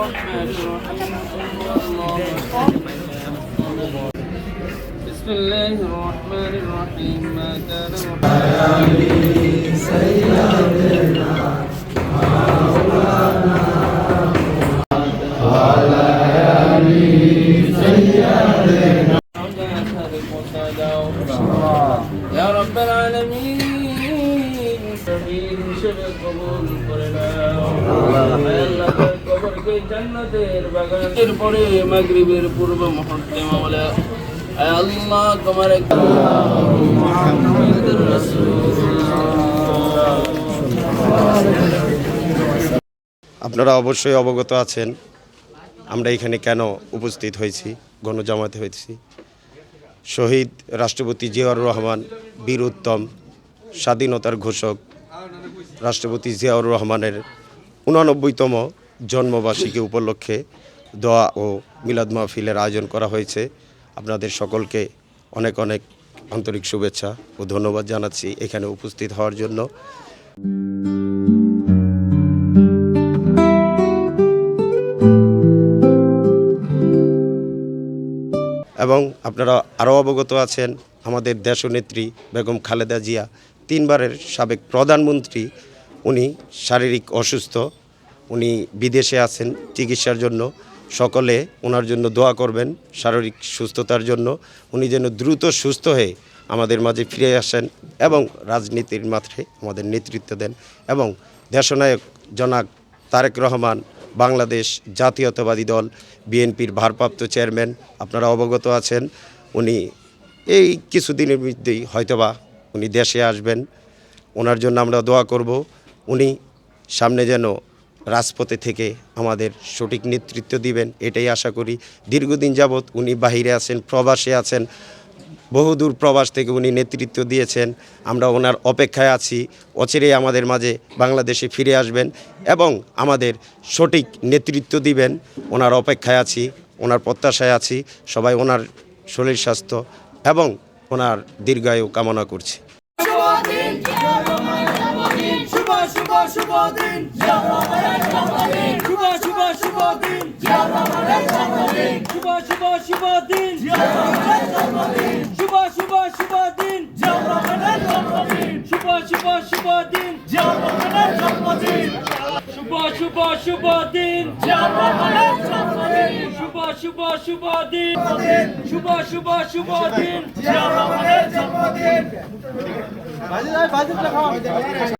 الرحمن الرحيم الله بسم الله الرحمن الرحيم. ما كان سيدنا يا رب العالمين سبيل شبه قبول قرنا জান্নাতের মাগরিবের পূর্ব মুহূর্তে আল্লাহ তোমার আপনারা অবশ্যই অবগত আছেন, আমরা এখানে কেন উপস্থিত হয়েছি, গণজামাতে হয়েছি। শহীদ রাষ্ট্রপতি জিয়াউর রহমান, বীর উত্তম, স্বাধীনতার ঘোষক রাষ্ট্রপতি জিয়াউর রহমানের উনানব্বইতম জন্মবার্ষিকী উপলক্ষে দোয়া ও মিলাদ মাহফিলের আয়োজন করা হয়েছে। আপনাদের সকলকে অনেক অনেক আন্তরিক শুভেচ্ছা ও ধন্যবাদ জানাচ্ছি এখানে উপস্থিত হওয়ার জন্য। এবং আপনারা আরও অবগত আছেন, আমাদের দেশনেত্রী বেগম খালেদা জিয়া তিনবারের সাবেক প্রধানমন্ত্রী, উনি শারীরিক অসুস্থ। উনি বিদেশে আছেন চিকিৎসার জন্য। সকলে ওনার জন্য দোয়া করবেন শারীরিক সুস্থতার জন্য। উনি যেন দ্রুত সুস্থ হয়ে আমাদের মাঝে ফিরে আসেন এবং রাজনীতির মাঠে আমাদের নেতৃত্ব দেন এবং দেশনায়ক জনাক তারেক রহমান, বাংলাদেশ জাতীয়তাবাদী দল, বিএনপির ভারপ্রাপ্ত চেয়ারম্যান, আপনারা অবগত আছেন। উনি এই কিছুদিনের মধ্যেই হয়তোবা উনি দেশে আসবেন। ওনার জন্য আমরা দোয়া করব। উনি সামনে যেন রাজপথে থেকে আমাদের সঠিক নেতৃত্ব দিবেন, এটাই আশা করি। দীর্ঘদিন যাবৎ উনি বাহিরে আছেন, প্রবাসে আছেন, বহুদূর প্রবাস থেকে উনি নেতৃত্ব দিয়েছেন। আমরা ওনার অপেক্ষায় আছি, অচিরেই আমাদের মাঝে বাংলাদেশে ফিরে আসবেন এবং আমাদের সঠিক নেতৃত্ব দিবেন। ওনার অপেক্ষায় আছি, ওনার প্রত্যাশায় আছি, সবাই ওনার শরীর স্বাস্থ্য এবং ওনার দীর্ঘায়ু কামনা করছি। শুভ দিন শুভ শুভ শুভ দিন শুভ শুভ শুভ দিন শুভ শুভ শুভ দিন শুভ শুভ শুভ দিন শুভ শুভ শুভ দিন শুভ শুভ শুভ দিন শুভ শুভ শুভ দিন মাঝখানে আবার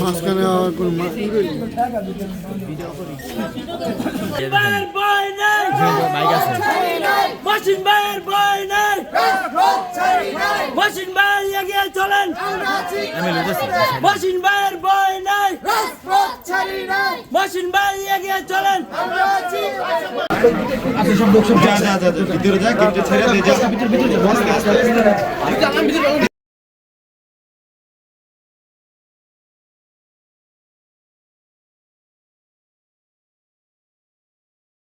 মাঝখানে চলেন। মসিন ভাইয়ের বয় নাই। মসিন ভাই এগিয়ে চলেন। আচ্ছা সব লোক সব যা যা ভিতরে যা ভিতরে ভিতরে